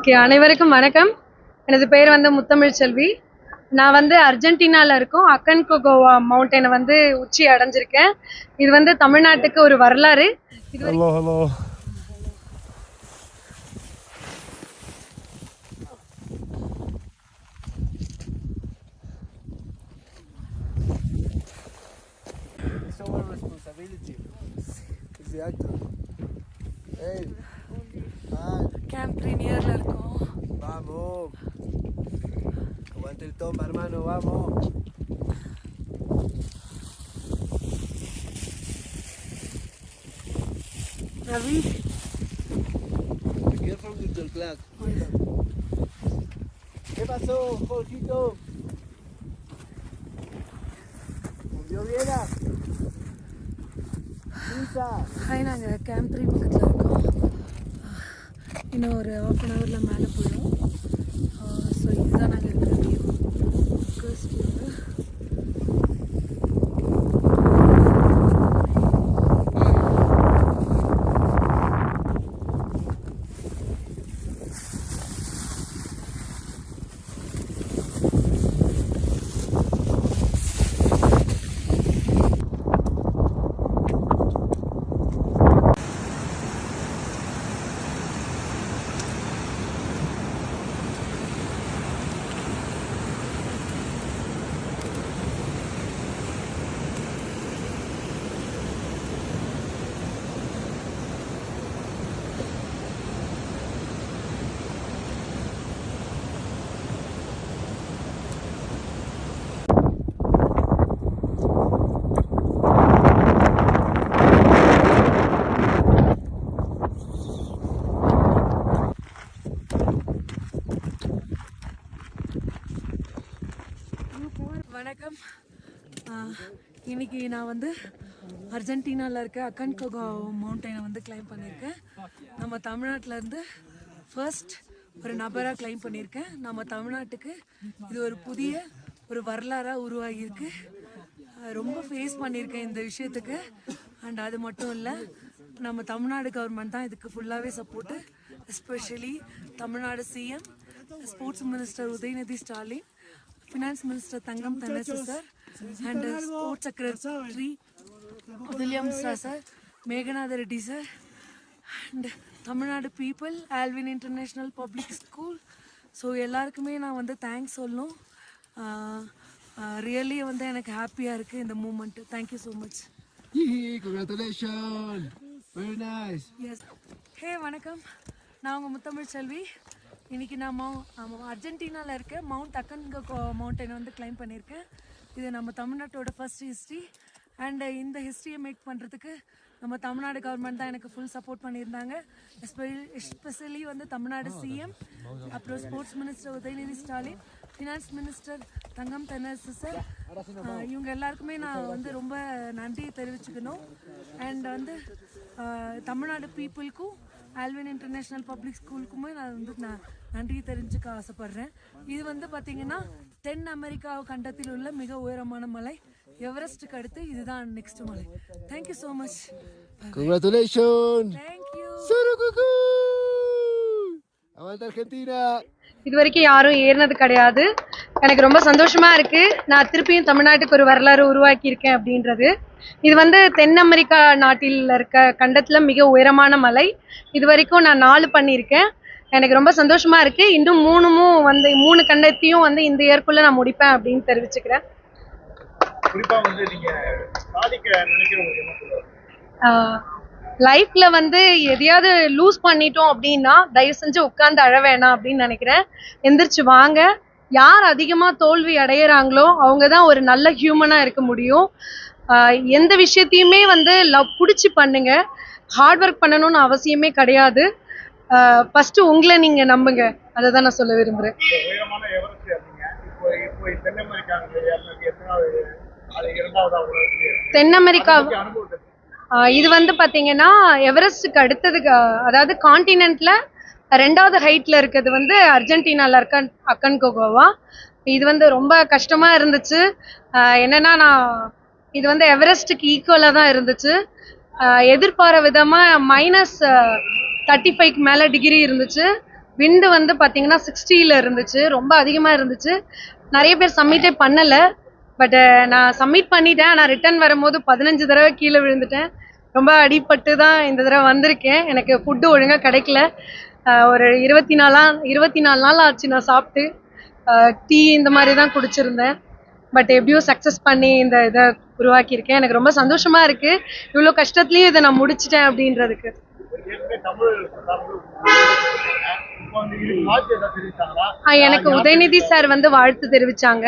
Okay அனைவருக்கும் வணக்கம் எனது பெயர் வந்து முத்தமிழ் செல்வி நான் வந்து அர்ஜென்டினால இருக்கோம் அக்கன்கோகோவா மவுண்டனை வந்து உச்சி அடைஞ்சிருக்கேன் இது வந்து தமிழ்நாட்டுக்கு ஒரு வரலாறு இது Hello, hello. It's our responsibility. It's the actor. Hey. Vamos. Aguante el toma, hermano, vamos. Ravi Be careful with the clock. ¿Qué pasó, Jorgito? ¿Murió Viera? Lisa. Hi நாங்கள் கேம்ப் த்ரீ பக்கத்தில் இருக்கோம் இன்னும் ஒரு ஹாஃப் அன் ஹவரில் மேலே போயிடும் வணக்கம். இன்னைக்கு நான் வந்து அர்ஜென்டினாவில் இருக்க அக்கன்கோகோ மவுண்டனை வந்து கிளைம் பண்ணியிருக்கேன். நம்ம தமிழ்நாட்டிலேருந்து ஃபர்ஸ்ட் ஒரு நபராக கிளைம் பண்ணியிருக்கேன். நம்ம தமிழ்நாட்டுக்கு இது ஒரு புதிய ஒரு வரலாறாக உருவாகியிருக்கு. ரொம்ப ஃபேஸ் பண்ணியிருக்கேன் இந்த விஷயத்துக்கு. அண்ட் அது மட்டும் இல்லை நம்ம தமிழ்நாடு கவர்மெண்ட் தான் இதுக்கு ஃபுல்லாகவே support especially Tamil Nadu CM sports minister Udhayanidhi Stalin finance minister Thangam Thennarasu sir and sports secretary William sir Meghanatha Reddy sir and Tamil Nadu people Alwin international public school so எல்லாருக்குமே நான் வந்து thanks சொல்லணும். Really வந்து எனக்கு ஹாப்பியாக இருக்குது இந்த moment thank you so much congratulations. Very nice. Yes hey வணக்கம். நான் உங்கள் முத்தமிழ் செல்வி. இன்னைக்கு நான் மவு அர்ஜென்டினாவில் இருக்க மவுண்ட் அக்கன்கோ மவுண்டன் வந்து கிளைம் பண்ணியிருக்கேன். இது நம்ம தமிழ்நாட்டோட ஃபர்ஸ்ட் ஹிஸ்ட்ரி அண்ட் இந்த ஹிஸ்ட்ரியை மேக் பண்ணுறதுக்கு நம்ம தமிழ்நாடு கவர்மெண்ட் தான் எனக்கு ஃபுல் சப்போர்ட் பண்ணியிருந்தாங்க. எஸ்பெஷலி வந்து தமிழ்நாடு சிஎம் அப்புறம் sports minister Udhayanidhi Stalin finance minister Thangam Thennarasu sir இவங்க எல்லாருக்குமே நான் வந்து ரொம்ப நன்றி தெரிவிச்சுக்கணும். அண்ட் வந்து தமிழ்நாடு பீப்புளுக்கும் ஆல்வின் இன்டர்நேஷ்னல் பப்ளிக் ஸ்கூலுக்குமே நான் வந்து நான் நன்றி தெரிஞ்சுக்க ஆசைப்படுறேன். இது வந்து பார்த்தீங்கன்னா தென் அமெரிக்கா கண்டத்தில் உள்ள மிக உயரமான மலை. எவரெஸ்ட்டுக்கு அடுத்து இதுதான் நெக்ஸ்ட் மலை. Thank you so much Congratulations. Thank you. இது வரைக்கும் யாரும் ஏறினது கிடையாது. எனக்கு ரொம்ப சந்தோஷமா இருக்கு. நான் திருப்பியும் தமிழ்நாட்டுக்கு ஒரு வரலாறு உருவாக்கி இருக்கேன் அப்படின்றது. இது வந்து தென் அமெரிக்கா நாட்டில் இருக்க கண்டத்துல மிக உயரமான மலை. இது வரைக்கும் நான் நாலு பண்ணியிருக்கேன். எனக்கு ரொம்ப சந்தோஷமா இருக்கு. இன்னும் மூணுமும் வந்து மூணு கண்டத்தையும் வந்து இந்த இயற்குள்ள நான் முடிப்பேன் அப்படின்னு தெரிவிச்சுக்கிறேன். குறிப்பா வந்து நீங்க சாதிக்க நினைக்கிறவங்களுக்கு என்ன சொல்லுவாங்க? லைஃப்ல வந்து எதையாவது லூஸ் பண்ணிட்டோம் அப்படின்னா தயவு செஞ்சு உட்கார்ந்து அழ வேணாம் அப்படின்னு நினைக்கிறேன். எந்திரிச்சு வாங்க. யார் அதிகமா தோல்வி அடையிறாங்களோ அவங்க தான் ஒரு நல்ல ஹியூமனா இருக்க முடியும். எந்த விஷயத்தையுமே வந்து லவ் பிடிச்சி பண்ணுங்க. ஹார்ட் ஒர்க் பண்ணணும்னு அவசியமே கிடையாது. ஃபர்ஸ்ட் உங்களை நீங்க நம்புங்க. அதை தான் நான் சொல்ல விரும்புறேன். இப்போ தென் அமெரிக்கா இது வந்து பார்த்தீங்கன்னா எவரெஸ்டுக்கு அடுத்ததுக்கு அதாவது காண்டினென்ட்ல ரெண்டாவது ஹைட்ல இருக்கிறது வந்து அர்ஜென்டினால இருக்க அக்கன்கோகோவா இது வந்து ரொம்ப கஷ்டமா இருந்துச்சு. என்னன்னா நான் இது வந்து எவரெஸ்டுக்கு ஈக்குவலாக தான் இருந்துச்சு. எதிர்பார விதமாக மைனஸ் தேர்ட்டி ஃபைவ்க்கு மேலே டிகிரி இருந்துச்சு. விண்டு வந்து பார்த்தீங்கன்னா சிக்ஸ்டியில் இருந்துச்சு. ரொம்ப அதிகமாக இருந்துச்சு. நிறைய பேர் சப்மிட்டே பண்ணலை. பட் நான் சப்மிட் பண்ணிட்டேன். ஆனால் ரிட்டர்ன் வரும்போது பதினஞ்சு தடவை கீழே விழுந்துட்டேன். ரொம்ப அடிப்பட்டு தான் இந்த தடவை வந்திருக்கேன். எனக்கு ஃபுட்டு ஒழுங்காக கிடைக்கல. ஒரு இருபத்தி நாலா இருபத்தி நாலு நாள் ஆச்சு நான் சாப்பிட்டு. டீ இந்த மாதிரி தான் குடிச்சிருந்தேன். பட் எப்படியோ சக்ஸஸ் பண்ணி இந்த இதை உருவாக்கியிருக்கேன். எனக்கு ரொம்ப சந்தோஷமாக இருக்குது இவ்வளோ கஷ்டத்துலேயும் இதை நான் முடிச்சிட்டேன் அப்படின்றதுக்கு. எனக்கு உதயநிதி சார் வந்து வாழ்த்து தெரிவிச்சாங்க.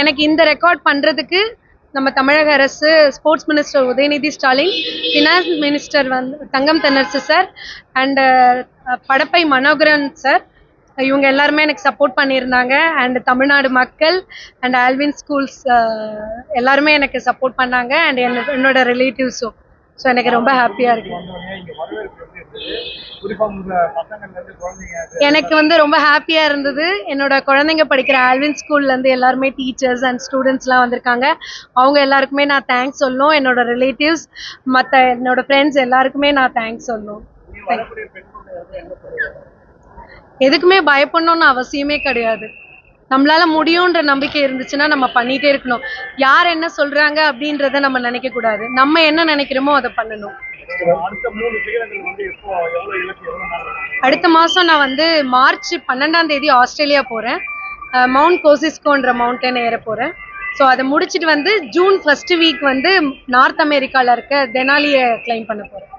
எனக்கு இந்த ரெக்கார்ட் பண்றதுக்கு நம்ம தமிழக அரசு sports minister Udhayanidhi Stalin finance minister வந்து Thangam Thennarasu sir and Padappai Manoharan sir இவங்க எல்லாருமே எனக்கு சப்போர்ட் பண்ணியிருந்தாங்க. அண்ட் தமிழ்நாடு மக்கள் அண்ட் ஆல்வின் ஸ்கூல்ஸ் எல்லாருமே எனக்கு சப்போர்ட் பண்ணாங்க. அண்ட் என்னோட ரிலேட்டிவ்ஸும் ஸோ எனக்கு ரொம்ப ஹாப்பியாக இருக்கு. இருந்து எனக்கு வந்து ரொம்ப ஹாப்பியாக இருந்தது. என்னோட குழந்தைங்க படிக்கிற ஆல்வின் ஸ்கூல்லேருந்து எல்லாருமே டீச்சர்ஸ் அண்ட் ஸ்டூடெண்ட்ஸ்லாம் வந்திருக்காங்க. அவங்க எல்லாருக்குமே நான் தேங்க்ஸ் சொல்லணும். என்னோட ரிலேட்டிவ்ஸ் மற்ற என்னோட ஃப்ரெண்ட்ஸ் எல்லாருக்குமே நான் தேங்க்ஸ் சொல்லணும். எதுக்குமே பயப்படணும்னு அவசியமே கிடையாது. நம்மளால முடியுன்ற நம்பிக்கை இருந்துச்சுன்னா நம்ம பண்ணிட்டே இருக்கணும். யார் என்ன சொல்றாங்க அப்படின்றத நம்ம நினைக்க கூடாது. நம்ம என்ன நினைக்கிறோமோ அதை பண்ணணும். அடுத்த மாதம் நான் வந்து மார்ச் பன்னெண்டாம் தேதி ஆஸ்திரேலியா போகிறேன் மவுண்ட் கோசிஸ்கோன்ற மவுண்டன் ஏற போகிறேன் ஸோ அதை முடிச்சுட்டு வந்து ஜூன் ஃபர்ஸ்ட் வீக் வந்து நார்த் அமெரிக்காவில் இருக்க தெனாலியை கிளைம் பண்ண போகிறேன்